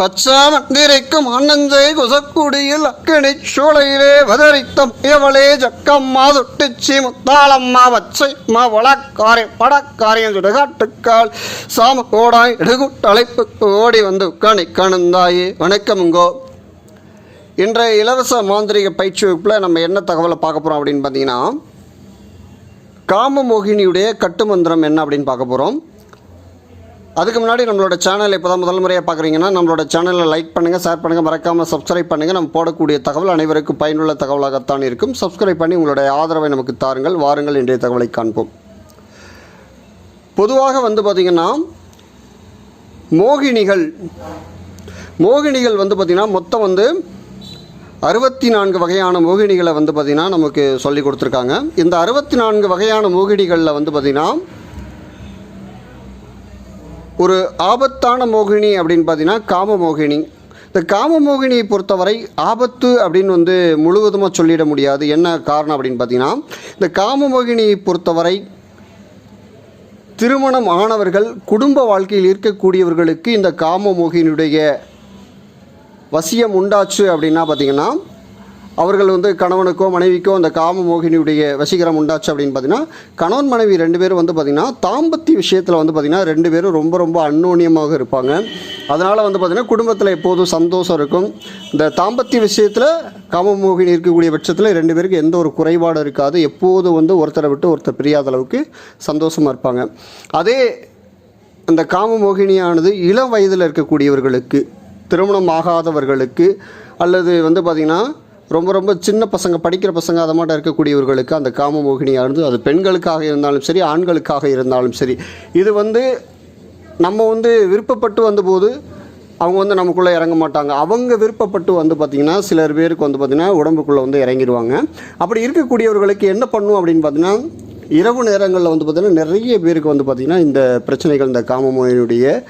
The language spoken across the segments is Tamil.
பச்சாமந்திரிக்கும் அண்ணஞ்சை குசக்குடியில் அக்கினி சூளையிலே வதரித்தம். எவளே ஜக்கம்மா தொட்டுச்சி முத்தாளம்மா பச்சை மா வளக்காரி படக்காரியம் சுடுகாட்டுக்கால் சாம கோடாய் இடுகுட்டழைப்புக்கு ஓடி வந்து உட்காணி கணுந்தாயே. வணக்கமுங்கோ இன்றைய இலவச மாந்திரிக பயிற்சி வகுப்பில் நம்ம என்ன தகவலை பார்க்க போகிறோம் அப்படின்னு பார்த்தீங்கன்னா காமமோகினியுடைய கட்டுமந்திரம் என்ன அப்படின்னு பார்க்க போகிறோம் அதுக்கு முன்னாடி நம்மளோட சேனல் இப்போ தான் முதல் முறையாக பார்க்குறீங்கன்னா நம்மளோட சேனலை லைக் பண்ணுங்கள் ஷேர் பண்ணுங்கள் மறக்காமல் சப்ஸ்கிரைப் பண்ணுங்கள் நம்ம போடக்கூடிய தகவல் அனைவருக்கும் பயனுள்ள தகவலாகத்தான் இருக்கும். சப்ஸ்கிரைப் பண்ணி உங்களுடைய ஆதரவை நமக்கு தாருங்கள் வாருங்கள் இன்றைய தகவலை காண்போம். பொதுவாக வந்து பார்த்திங்கன்னா மோகினிகள் மோகினிகள் வந்து பார்த்திங்கன்னா மொத்தம் வந்து அறுபத்தி நான்கு வகையான மோகினிகளை வந்து பார்த்திங்கன்னா நமக்கு சொல்லி கொடுத்துருக்காங்க. இந்த அறுபத்தி நான்கு வகையான மோகினிகளில் வந்து பார்த்திங்கன்னா ஒரு ஆபத்தான மோகினி அப்படின்னு பார்த்தீங்கன்னா காம மோகினி. இந்த காம மோகினியை பொறுத்தவரை ஆபத்து அப்படின்னு வந்து முழுவதுமாக சொல்லிட முடியாது. என்ன காரணம் அப்படின்னு பார்த்தீங்கன்னா இந்த காம மோகினியை பொறுத்தவரை திருமணம் ஆனவர்கள் குடும்ப வாழ்க்கையில் இருக்கக்கூடியவர்களுக்கு இந்த காம மோகினியுடைய வசியம் உண்டாச்சு அப்படின்னா பார்த்தீங்கன்னா அவர்கள் வந்து கணவனுக்கோ மனைவிக்கோ அந்த காம மோகினியுடைய வசீகரம் உண்டாச்சு அப்படின்னு பார்த்தீங்கன்னா கணவன் மனைவி ரெண்டு பேரும் வந்து பார்த்திங்கன்னா தாம்பத்திய விஷயத்தில் வந்து பார்த்திங்கன்னா ரெண்டு பேரும் ரொம்ப ரொம்ப அந்யோன்யமாக இருப்பாங்க. அதனால் வந்து பார்த்திங்கன்னா குடும்பத்தில் எப்போதும் சந்தோஷம் இருக்கும். இந்த தாம்பத்திய விஷயத்தில் காமமோகினி இருக்கக்கூடிய பட்சத்தில் ரெண்டு பேருக்கு எந்த ஒரு குறைபாடும் இருக்காது. எப்போதும் வந்து ஒருத்தரை விட்டு ஒருத்தர் பிரியாத அளவுக்கு சந்தோஷமாக இருப்பாங்க. அதே அந்த காமமோகினியானது இளம் வயதில் இருக்கக்கூடியவர்களுக்கு திருமணம் ஆகாதவர்களுக்கு அல்லது வந்து பார்த்திங்கன்னா ரொம்ப ரொம்ப சின்ன பசங்க படிக்கிற பசங்க அதை மாட்ட இருக்கக்கூடியவர்களுக்கு அந்த காம மோகினியானது அது பெண்களுக்காக இருந்தாலும் சரி ஆண்களுக்காக இருந்தாலும் சரி இது வந்து நம்ம வந்து விருப்பப்பட்டு வந்தபோது அவங்க வந்து நமக்குள்ளே இறங்க மாட்டாங்க. அவங்க விருப்பப்பட்டு வந்து பார்த்திங்கன்னா சிலர் பேருக்கு வந்து பார்த்திங்கன்னா உடம்புக்குள்ளே வந்து இறங்கிடுவாங்க அப்படி இருக்கக்கூடியவர்களுக்கு என்ன பண்ணும் அப்படின்னு பார்த்தீங்கன்னா இரவு நேரங்களில் வந்து பார்த்திங்கன்னா நிறைய பேருக்கு வந்து பார்த்திங்கன்னா இந்த பிரச்சனைகள் இந்த காமமோகினுடைய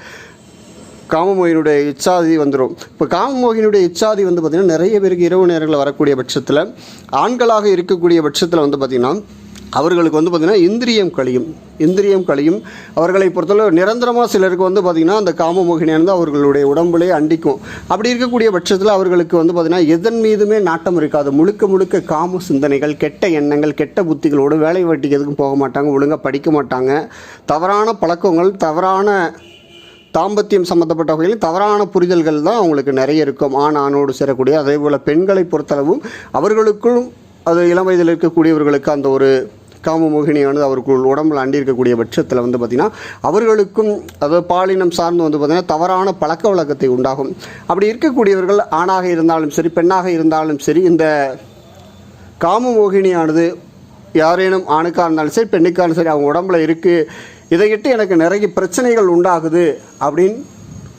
காமமோகினுடைய இச்சாதி வந்துடும் இப்போ காமமோகினுடைய இச்சாதி வந்து பார்த்திங்கன்னா நிறைய பேருக்கு இரவு நேரங்களில் வரக்கூடிய பட்சத்தில் ஆண்களாக இருக்கக்கூடிய பட்சத்தில் வந்து பார்த்திங்கன்னா அவர்களுக்கு வந்து பார்த்திங்கன்னா இந்திரியம் கழியும். இந்திரியம் கழியும். அவர்களை பொறுத்தளவு நிரந்தரமாக சிலருக்கு வந்து பார்த்திங்கன்னா அந்த காமமோகினியானது அவர்களுடைய உடம்புலே அண்டிக்கும். அப்படி இருக்கக்கூடிய பட்சத்தில் அவர்களுக்கு வந்து பார்த்திங்கன்னா எதன் மீதுமே நாட்டம் இருக்காது. முழுக்க முழுக்க காம சிந்தனைகள் கெட்ட எண்ணங்கள் கெட்ட புத்திகளோடு வேலை வெட்டிக்கு எதுக்கும் போக மாட்டாங்க ஒழுங்காக படிக்க மாட்டாங்க. தவறான பழக்கங்கள் தவறான தாம்பத்தியம் சம்மந்தப்பட்ட வகையில் தவறான புரிதல்கள் தான் அவங்களுக்கு நிறைய இருக்கும். ஆண் ஆணோடு சேரக்கூடிய அதே போல் பெண்களை பொறுத்தளவும் அவர்களுக்கும் அது இளம் வயதில் இருக்கக்கூடியவர்களுக்கு அந்த ஒரு காமமோகினியானது அவருக்குள் உடம்புல அண்டி இருக்கக்கூடிய பட்சத்தில் வந்து பார்த்திங்கன்னா அவர்களுக்கும் அதாவது பாலினம் சார்ந்து வந்து பார்த்திங்கன்னா தவறான பழக்க வழக்கத்தை உண்டாகும். அப்படி இருக்கக்கூடியவர்கள் ஆணாக இருந்தாலும் சரி பெண்ணாக இருந்தாலும் சரி இந்த காமமோகினியானது யாரேனும் ஆணுக்காக இருந்தாலும் சரி பெண்ணுக்காக இருந்தாலும் சரி அவங்க உடம்புல இருக்குது இதையிட்டு எனக்கு நிறைய பிரச்சனைகள் உண்டாகுது அப்படின்னு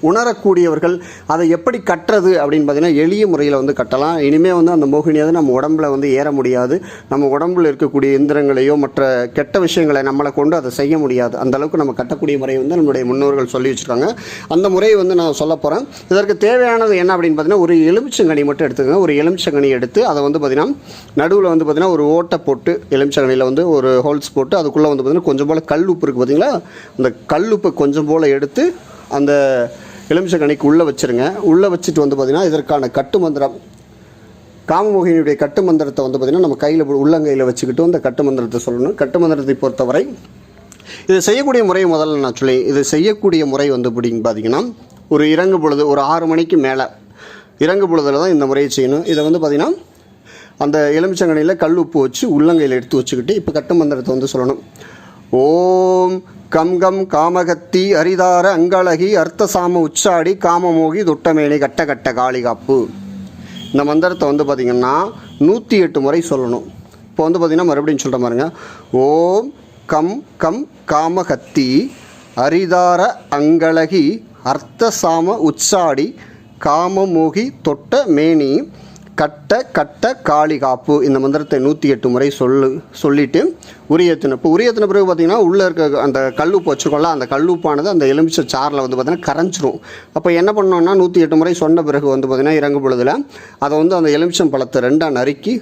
உணரக்கூடியவர்கள் அதை எப்படி கட்டுறது அப்படின்னு பார்த்தீங்கன்னா எளிய முறையில் வந்து கட்டலாம். இனிமேல் வந்து அந்த மோகினியாவது நம்ம உடம்புல வந்து ஏற முடியாது. நம்ம உடம்புல இருக்கக்கூடிய எந்திரங்களையோ மற்ற கெட்ட விஷயங்களை நம்மளை கொண்டு அதை செய்ய முடியாது. அந்த அளவுக்கு நம்ம கட்டக்கூடிய முறை வந்து நம்மளுடைய முன்னோர்கள் சொல்லி வச்சுருக்காங்க. அந்த முறையை வந்து நான் சொல்ல போகிறேன் இதற்கு தேவையானது என்ன அப்படின்னு பார்த்தீங்கன்னா ஒரு எலுமிச்சங்கனி மட்டும் எடுத்துக்கோங்க. ஒரு எலுமிச்சங்கனி எடுத்து அதை வந்து பார்த்திங்கன்னா நடுவில் வந்து பார்த்திங்கன்னா ஒரு ஓட்டை போட்டு எலுமிச்சங்கனியில் வந்து ஒரு ஹோல்ஸ் போட்டு அதுக்குள்ளே வந்து பார்த்திங்கன்னா கொஞ்சம் போல் கல் உப்பு இருக்குது பார்த்தீங்களா? அந்த கல் உப்பை கொஞ்சம் போல் எடுத்து அந்த எலுமிச்சக்கனிக்கு உள்ளே வச்சுருங்க. உள்ளே வச்சுட்டு வந்து பார்த்திங்கன்னா இதற்கான கட்டு மந்திரம். காமமோகினியுடைய கட்டு மந்திரத்தை வந்து பார்த்திங்கன்னா நம்ம கையில் உள்ளங்கையில் வச்சுக்கிட்டு அந்த கட்டு மந்திரத்தை சொல்லணும். கட்டு மந்திரத்தை பொறுத்தவரை இது செய்யக்கூடிய முறை முதல்ல நான் சொல்லி இது செய்யக்கூடிய முறை வந்து பிடிங்க பார்த்தீங்கன்னா ஒரு இறங்கு பொழுது ஒரு ஆறு மணிக்கு மேலே இறங்கு பொழுதில் தான் இந்த முறையை செய்யணும். இதை வந்து பார்த்திங்கன்னா அந்த எலுமிச்சங்கனியில் கல் உப்பு வச்சு உள்ளங்கையில் எடுத்து வச்சுக்கிட்டு இப்போ கட்டு மந்திரத்தை வந்து சொல்லணும். ஓம் கம் கம் காமகத்தி அரிதார அங்கழகி அர்த்தசாம உச்சாடி காமமோகி துட்டமேனி கட்ட கட்ட காளிகாப்பு. இந்த மந்திரத்தை வந்து பார்த்திங்கன்னா நூற்றி எட்டு முறை சொல்லணும். இப்போ வந்து பார்த்திங்கன்னா மறுபடியும் சொல்கிற பாருங்க. ஓம் கம் கம் காமகத்தி அரிதார அங்கழகி அர்த்தசாம உச்சாடி காமமோகி தொட்ட மேனி கட்ட கட்ட காளி காப்பு இந்த மந்திரத்தை நூற்றி எட்டு முறை சொல்லு சொல்லிட்டு உரியத்தின இப்போ உரியத்தின பிறகு பார்த்திங்கன்னா உள்ளே இருக்க அந்த கல்லுப்பு வச்சுருக்கோம்ல அந்த கல்லுப்பானது அந்த எலுமிச்சை சாரில் வந்து பார்த்திங்கன்னா கரைஞ்சிரும். அப்போ என்ன பண்ணோம்னா நூற்றி எட்டு முறை சொன்ன பிறகு வந்து பார்த்திங்கன்னா இறங்கு பொழுதில் அதை வந்து அந்த எலுமிச்சம் பழத்தை ரெண்டாக நறுக்கி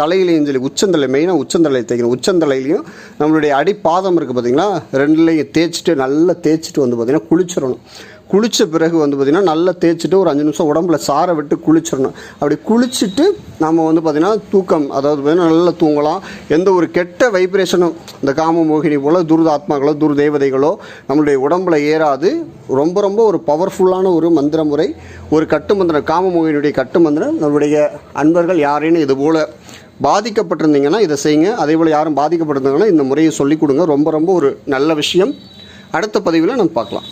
தலையிலையும் சொல்லி உச்சந்தலை மெயினாக உச்சந்தலை தேய்க்கணும். உச்சந்தலையிலையும் நம்மளுடைய அடிப்பாதம் இருக்குது பார்த்திங்களா ரெண்டுலேயும் தேய்ச்சிட்டு நல்லா தேய்ச்சிட்டு வந்து பார்த்திங்கன்னா குளிச்சிடணும். குளித்த பிறகு வந்து பார்த்திங்கன்னா நல்லா தேய்ச்சிட்டு ஒரு அஞ்சு நிமிஷம் உடம்புல சாரை விட்டு குளிச்சிடணும். அப்படி குளிச்சுட்டு நம்ம வந்து பார்த்திங்கன்னா தூக்கம் அதாவது பார்த்தீங்கன்னா நல்லா தூங்கலாம். எந்த ஒரு கெட்ட வைப்ரேஷனும் இந்த காம மோகினி போல் துர்தாத்மாக்களோ துர்தேவதைகளோ நம்மளுடைய உடம்புல ஏறாது. ரொம்ப ரொம்ப ஒரு பவர்ஃபுல்லான ஒரு மந்திர முறை ஒரு கட்டு மந்திரம் காம மோகினியுடைய கட்டு மந்திரம் நம்மளுடைய அன்பர்கள் யாரேன்னு இது போல் பாதிக்கப்பட்டிருந்தீங்கன்னா இதை செய்யுங்க. அதே போல் யாரும் பாதிக்கப்பட்டிருந்தாங்கன்னா இந்த முறையை சொல்லிக் கொடுங்க. ரொம்ப ரொம்ப ஒரு நல்ல விஷயம். அடுத்த பதிவில் நம்ம பார்க்கலாம்.